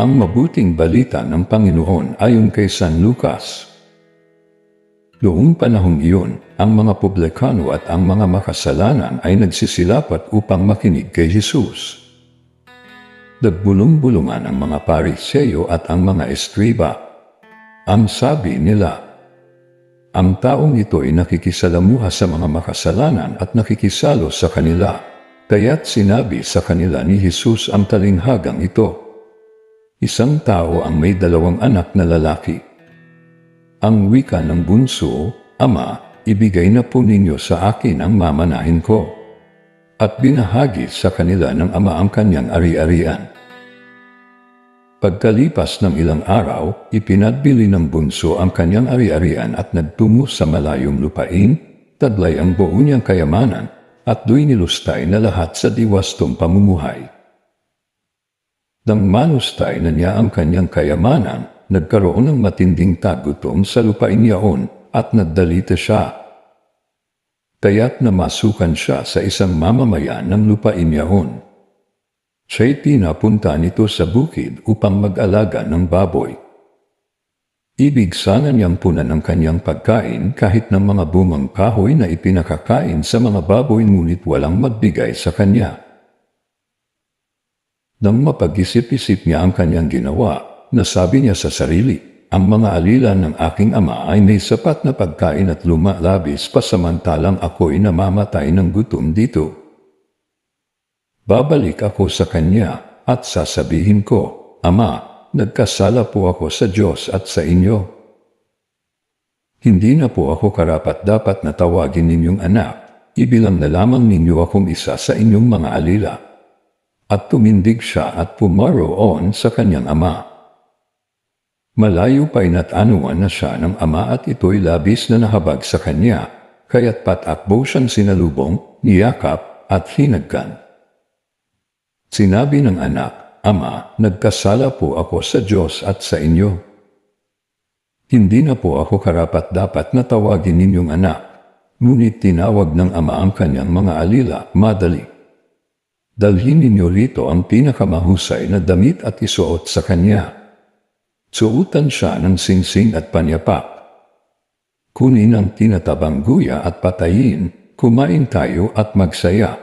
Ang mabuting balita ng Panginoon ayon kay San Lucas. Noong panahong iyon, ang mga publikano at ang mga makasalanan ay nagsisilapat upang makinig kay Jesus. Nagbulong-bulungan ang mga pariseyo at ang mga estriba. Ang sabi nila, ang taong ito ay nakikisalamuha sa mga makasalanan at nakikisalo sa kanila. Kaya't sinabi sa kanila ni Jesus ang talinghagang ito. Isang tao ang may dalawang anak na lalaki. Ang wika ng bunso, Ama, ibigay na po ninyo sa akin ang mamanahin ko. At binahagi sa kanila ng ama ang kanyang ari-arian. Pagkalipas ng ilang araw, ipinadbili ng bunso ang kanyang ari-arian at nagtungo sa malayong lupain, taglay ang buo niyang kayamanan, at do'y nilustay na lahat sa diwastong pamumuhay. Nang manustay na niya ang kanyang kayamanan, nagkaroon ng matinding tagutom sa lupain niyaon at nagdalita siya. Kaya't namasukan siya sa isang mamamayan ng lupain niyaon. Siya'y pinapunta nito sa bukid upang mag-alaga ng baboy. Ibig sana niyang punan ang kanyang pagkain kahit ng mga bungang kahoy na ipinakakain sa mga baboy ngunit walang magbigay sa kanya. Nang mapag-isip-isip niya ang kanyang ginawa, nasabi niya sa sarili, ang mga alila ng aking ama ay may sapat na pagkain at lumalabis pasamantalang ako'y namamatay ng gutom dito. Babalik ako sa kanya at sasabihin ko, Ama, nagkasala po ako sa Diyos at sa inyo. Hindi na po ako karapat dapat na tawagin ninyong anak, ibilang na lamang ninyo akong isa sa inyong mga alila at tumindig siya at pumaroon sa kanyang ama. Malayo pa'y natanuan na siya ng ama at ito'y labis na nahabag sa kanya, kaya't patakbo siyang sinalubong, niyakap at hinagkan. Sinabi ng anak, Ama, nagkasala po ako sa Diyos at sa inyo. Hindi na po ako karapat dapat na tawagin ninyong anak, ngunit tinawag ng ama ang kanyang mga alila, madali. Dalhin ninyo rito ang pinakamahusay na damit at isuot sa kanya. Suutan siya ng singsing at panyapak. Kunin ang tinatabang guya at patayin, kumain tayo at magsaya.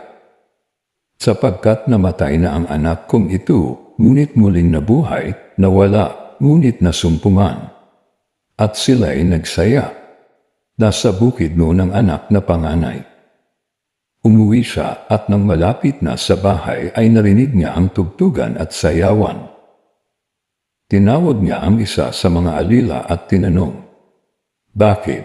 Sapagkat namatay na ang anak kong ito, ngunit muling nabuhay, nawala, ngunit nasumpungan. At sila'y nagsaya. Nasa bukid noon ang anak na panganay. Umuwi siya at nang malapit na sa bahay ay narinig niya ang tugtugan at sayawan. Tinawag niya ang isa sa mga alila at tinanong, Bakit?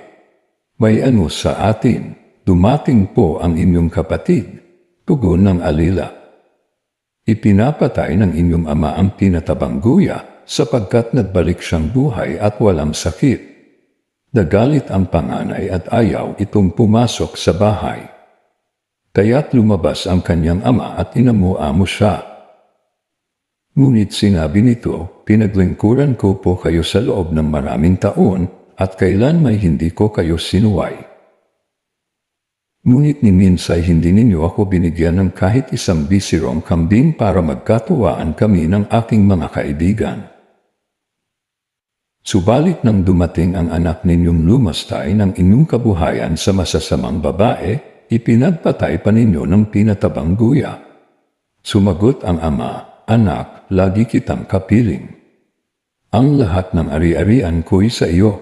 May ano sa atin? Dumating po ang inyong kapatid. Tugon ng alila. Ipinapatay ng inyong ama ang tinatabang guya sapagkat nagbalik siyang buhay at walang sakit. Nagalit ang panganay at ayaw itong pumasok sa bahay. Kaya't lumabas ang kanyang ama at inamuamo siya. Ngunit sinabi nito, pinaglingkuran ko po kayo sa loob ng maraming taon at kailan may hindi ko kayo sinuway. Ngunit ni Minsay hindi ninyo ako binigyan ng kahit isang bisirong kambing para magkatuwaan kami ng aking mga kaibigan. Subalit nang dumating ang anak ninyong lumastay ng inyong kabuhayan sa masasamang babae, ipinagpatay pa ninyo ng pinatabang guya. Sumagot ang ama, Anak, lagi kitang kapiling. Ang lahat ng ari-arian ko'y sa iyo.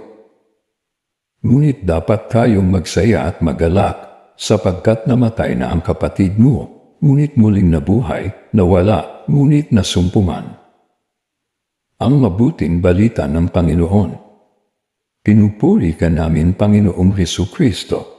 Ngunit dapat tayong magsaya at magalak, sapagkat namatay na ang kapatid mo, ngunit muling nabuhay, nawala, ngunit nasumpuman. Ang mabuting balita ng Panginoon. Pinupuri ka namin, Panginoong Heso Kristo